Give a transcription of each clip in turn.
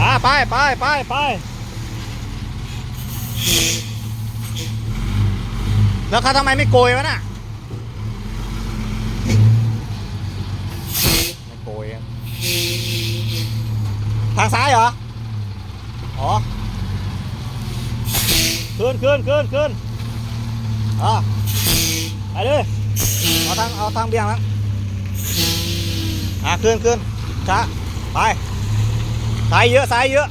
อะไปไปไปไปแล้วเขาทำไมไม่โกยวะน่ะไม่โกยทางซ้ายเหรอ อ๋อขึ้นขึ้นขึ้นขึ้นอะไปเลยเอาทางเอาทางเบี่ยงแล้วอะขึ้นขึ้นช้าไป ซ้ายเยอะซ้ายเยอะ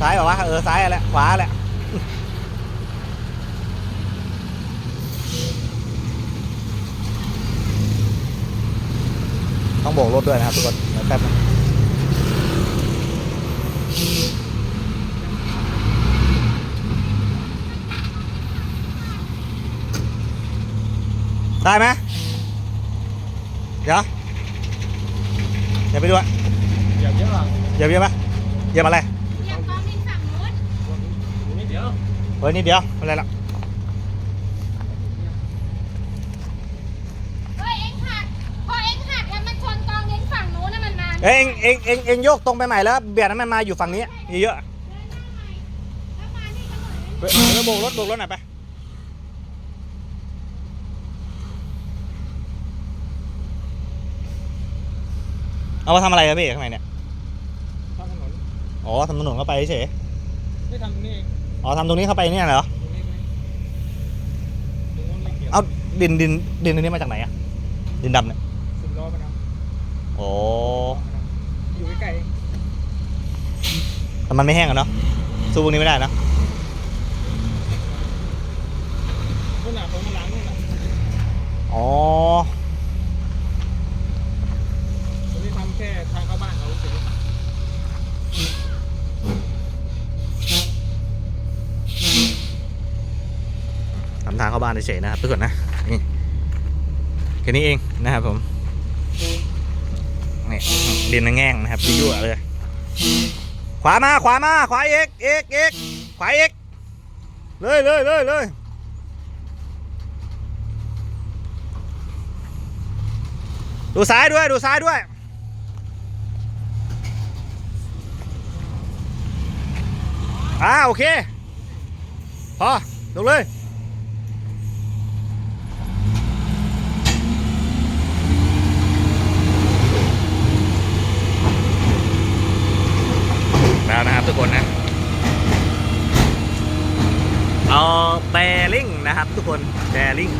ซ้ายบอกว่าเออซ้ายแหละขวาแหละต้องโบกรถด้วยนะครับทุกคนแป๊บนึงได้ไหมเดี๋ยวเดี๋ยวไปดูอะ ยียบเยอะไหมเหยียบอะไรเรียกกองดินฝั่งนู้นนิดเดียวเฮ้ยนิดเดียวไม่เป็นไรหรอกเฮ้ยเอ็งหักพอเอ็งหักแล้วมันชนกองดินฝั่งนู้นน่ะมันนานเอ้ยเอ็งเอ็งเอ็งเอ็งโยกตรงไปใหม่แล้วเบียดนั้นมันมาอยู่ฝั่งนี้เยอะแล้วมานี่ก็เหมือนๆเฮ้ยเออโบกรถโบกรถหน่อยไปเอามาทำอะไรครับพี่ข้างในเนี่ยข้ามถนน อ๋อทำถนนเข้าไปเฉยไม่ทำนี่เองอ๋อทำตรงนี้เข้าไปเนี่ยเหรอ ตรงนี้ไหมตรงนู้นไม่เกี่ยวเอาดินดินดินอันนี้มาจากไหนอะดินดำเนี่ยสิบล้อมาทโอ้ำอยู่ใกล้ๆเองแต่มันไม่แห้งอะเนาะสู้พวกนี้ไม่ได้นะนู่นน่ะตรงข้างหลังนู่นน่ะ อ๋อ ตรงนี้ทำแค่ทางเข้าบ้านเขาเฉย ทำทางเข้าบ้านเฉยๆนะครับทุกคนนะนี่แค่นี้เองนะครับผมนี่ดินแง่งนะครับยั่วเลยขวามาขวามาขวาเอกเอกเอกขวาเอกเลยเลยเลยเลยดูซ้ายด้วยดูซ้ายด้วยอ่าโอเคพอลงเลย แล้วนะครับทุกคนนะ เอา แบริ่งนะครับ ทุกคนแบริ่ง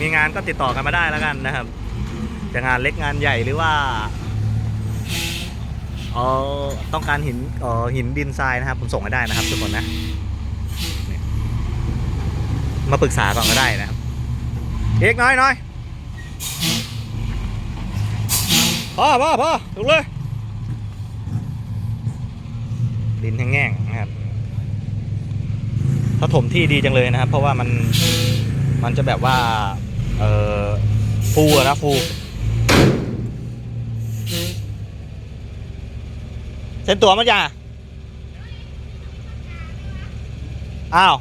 มีงานก็ติดต่อกันมาได้แล้วกันนะครับ จะงานเล็กงานใหญ่หรือว่าเออต้องการหินเออหินดินทรายนะครับ ผมส่งให้ได้นะครับ ทุกคนนะมาปรึกษาก่อนก็ได้นะครับเอกน้อยน้อยพอพอพอถูกเลย ดินแห้งๆนะครับ ถ้าถมที่ดีจังเลยนะครับ เพราะว่ามันมันจะแบบว่าเออฟูนะฟูเซ็นตัวมั้ยจ้าอ้าว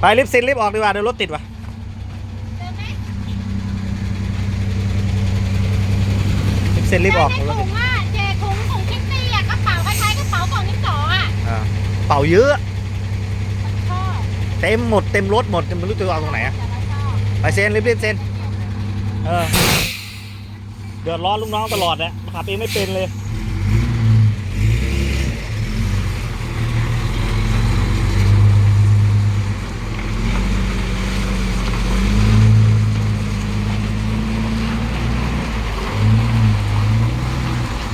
ไปรีบเซ็นรีบออกดีกว่าเดี๋ยวรถติดว่ะ เดินไหม รีบ เซ็นรีบออกในเดี๋ยวรถถุติดงอะเจถุงถุงคิตตี้อะกระเป๋าคล้ายๆกระเป๋ากล่องดินสออะอ่าเป่าเยอะ ชอบเต็มหมดเต็มรถหมดไม่รู้จะเอาตรงไหนอะแต่ละชอบไปเซ็นรีบรีบเซ็นเออเดือดร้อนลูกน้องตลอดนะขับเองไม่เป็นเลย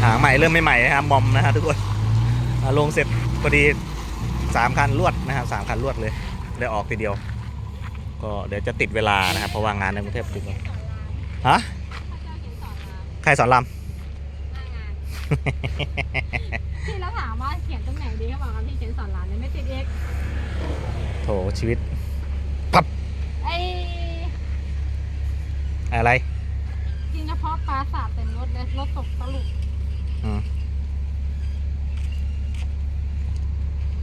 หางใหม่เริ่มไม่ใหม่นะครับมอมนะฮะทุกคนอ่าลงเสร็จพอดีสามคันรวดนะครับสามคันรวดเลยได้ออกทีเดียว ก็เดี๋ยวจะติดเวลานะครับเพราะว่างานในกรุงเทพติดเลยฮะใครสอนรที่เราถามว่าเขียนตรงไหนดีเขาบอกว่าพี่เขียนสอนร้านเลยไม่ติดเอ็กำโถชีวิตไอ้อะไรกินเฉพาะปลาสาบเต็มรถเลยรถตกตะลุกอืม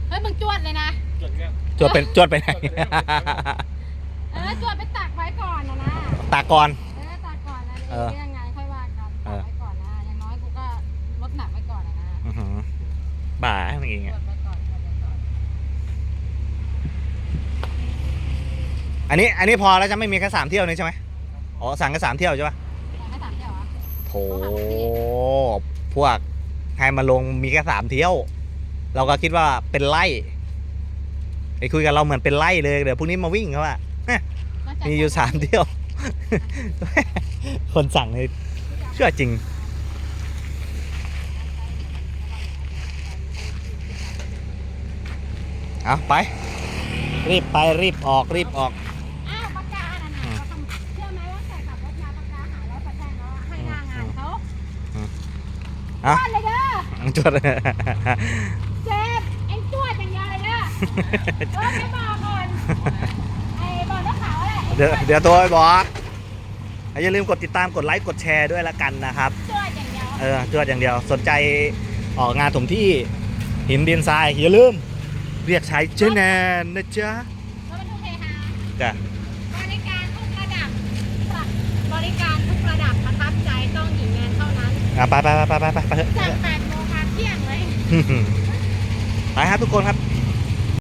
เฮ้ยมึงจวดเลยนะ จดแก้วจวดเป็นจวดไปไหน เออแล้วจวดไปตักไว้ก่อนนะนะตากก่อนเออตักก่อนนะเออ เรื่องงานค่อยว่ากันเอตักอไว้ก่อนนะ อย่างน้อยกูก็ลดหนักไว้ก่อนนะนะอื้อหือบ่าให้มันเองจอะวดไว้ก่อนจวดไว้ก่อนอันนี้ อันนี้พอแล้วจะไม่มีแค่สามเที่ยวนี่ใช่ไหมอ๋อสั่งแค่สามเที่ยวใช่ปะแต่ไม่สามเดียวเหรอโถ พวกให้มาลงมีแค่สามเที่ยว เราก็คิดว่าเป็นไล่ไอ้คุยกับเราเหมือนเป็นไล่เลยเดี๋ยวพรุ่งนี้มาวิ่งเขาว่านกจกมีอยู่สามเที่ยว คนสั่งเลยเชื่อจริง เอาไป รีบไปรีบออกรีบออก อะจวดเลยเด้อจดเจ็บเอ็งจวดอย่างเดียวเลยเด้อเออไม่บอกก่อนไอ้บอกนักข่าวอะไรเดี๋ยวเดี๋ยวตัวไปบอกอย่าลืมกดติดตามกดไลค์กดแชร์ด้วยละกันนะครับจวดอย่างเดียวเออจวดอย่างเดียวสนใจออกงานถมที่หินดินทรายอย่าลืมเรียกใช้เจแนนนะจ๊ะรถบรรทุกเฮฮาจ้ะ บริการทุกระดับ บริการทุกระดับประทับใจต้องหญิงแมนเท่านั้น อะไปไปไปไปไปไปไปเถอะจาก8โมงมาเที่ยงเลย ไปครับทุกคนครับ